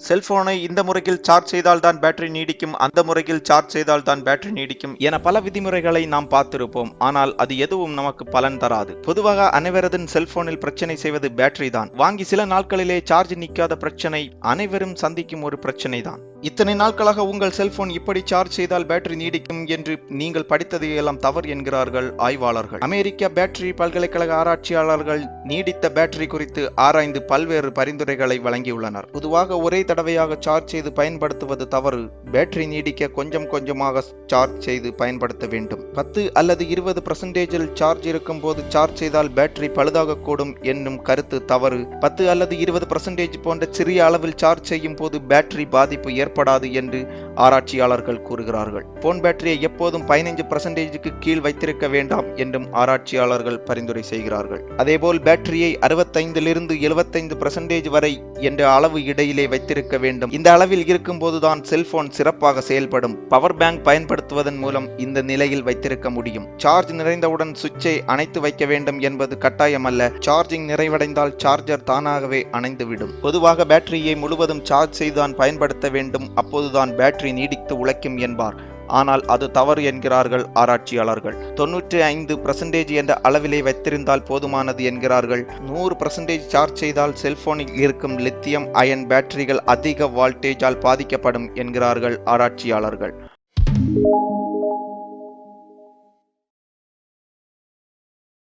செல்போனை இந்த முறையில் சார்ஜ் செய்தால் தான் பேட்டரி நீடிக்கும் அந்த முறையில் சார்ஜ் செய்தால் தான் பேட்டரி நீடிக்கும் என பல விதிமுறைகளை நாம் பார்த்திருப்போம். ஆனால் அது எதுவும் நமக்கு பலன் தராது. பொதுவாக அனைவரதும் செல்போனில் பிரச்சனை செய்வது பேட்டரி தான். வாங்கி சில நாட்களிலே சார்ஜ் நிற்காத பிரச்சனை அனைவரும் சந்திக்கும் ஒரு பிரச்சனை தான் இத்தனை நாட்களாக உங்கள் செல்போன் இப்படி சார்ஜ் செய்தால் பேட்டரி நீடிக்கும் என்று நீங்கள் படித்ததை எல்லாம் தவறு என்கிறார்கள் ஆய்வாளர்கள். அமெரிக்க பேட்டரி பல்கலைக்கழக ஆராய்ச்சியாளர்கள் நீடித்த பேட்டரி குறித்து ஆராய்ந்து பல்வேறு பரிந்துரைகளை வழங்கியுள்ளனர். பொதுவாக ஒரே தடவையாக சார்ஜ் செய்து பயன்படுத்துவது தவறு. பேட்டரி நீடிக்க கொஞ்சம் கொஞ்சமாக சார்ஜ் செய்து பயன்படுத்த வேண்டும். பத்து அல்லது இருபது பர்சன்டேஜில் சார்ஜ் இருக்கும் போது சார்ஜ் செய்தால் பேட்டரி பழுதாகக்கூடும் என்னும் கருத்து தவறு. பத்து அல்லது இருபது பர்சன்டேஜ் போன்ற சிறிய அளவில் சார்ஜ் செய்யும் போது பேட்டரி பாதிப்பு ஏற்படாது என்று ஆராய்ச்சியாளர்கள் கூறுகிறார்கள். போன் பேட்டரியை எப்போதும் பதினைஞ்சு பர்சன்டேஜுக்கு கீழ் வைத்திருக்க வேண்டாம் என்றும் ஆராய்ச்சியாளர்கள் பரிந்துரை செய்கிறார்கள். அதேபோல் பேட்டரியை அறுபத்தைந்திலிருந்து எழுபத்தைந்து பர்சன்டேஜ் வரை என்ற அளவு இடையிலே வைத்திருக்க வேண்டும். இந்த அளவில் இருக்கும்போதுதான் செல்போன் சிறப்பாக செயல்படும். பவர் பேங்க் பயன்படுத்துவதன் மூலம் இந்த நிலையில் வைத்திருக்க முடியும். சார்ஜ் நிறைந்தவுடன் சுவிட்சை அணைத்து வைக்க வேண்டும் என்பது கட்டாயம் அல்ல சார்ஜிங் நிறைவடைந்தால் சார்ஜர் தானாகவே அணைந்துவிடும். பொதுவாக பேட்டரியை முழுவதும் சார்ஜ் செய்துதான் பயன்படுத்த வேண்டும். அப்போதுதான் பேட்டரி நீடித்து உழைக்கும் என்பார். ஆனால் அது தவறு என்கிறார்கள் ஆராய்ச்சியாளர்கள். தொன்னூற்றி ஐந்து பர்சன்டேஜ் என்ற அளவிலே வைத்திருந்தால் போதுமானது என்கிறார்கள். நூறு பர்சன்டேஜ் சார்ஜ் செய்தால் செல்போனில் இருக்கும் லித்தியம் அயன் பேட்டரிகள் அதிக வால்டேஜால் பாதிக்கப்படும் என்கிறார்கள் ஆராய்ச்சியாளர்கள்.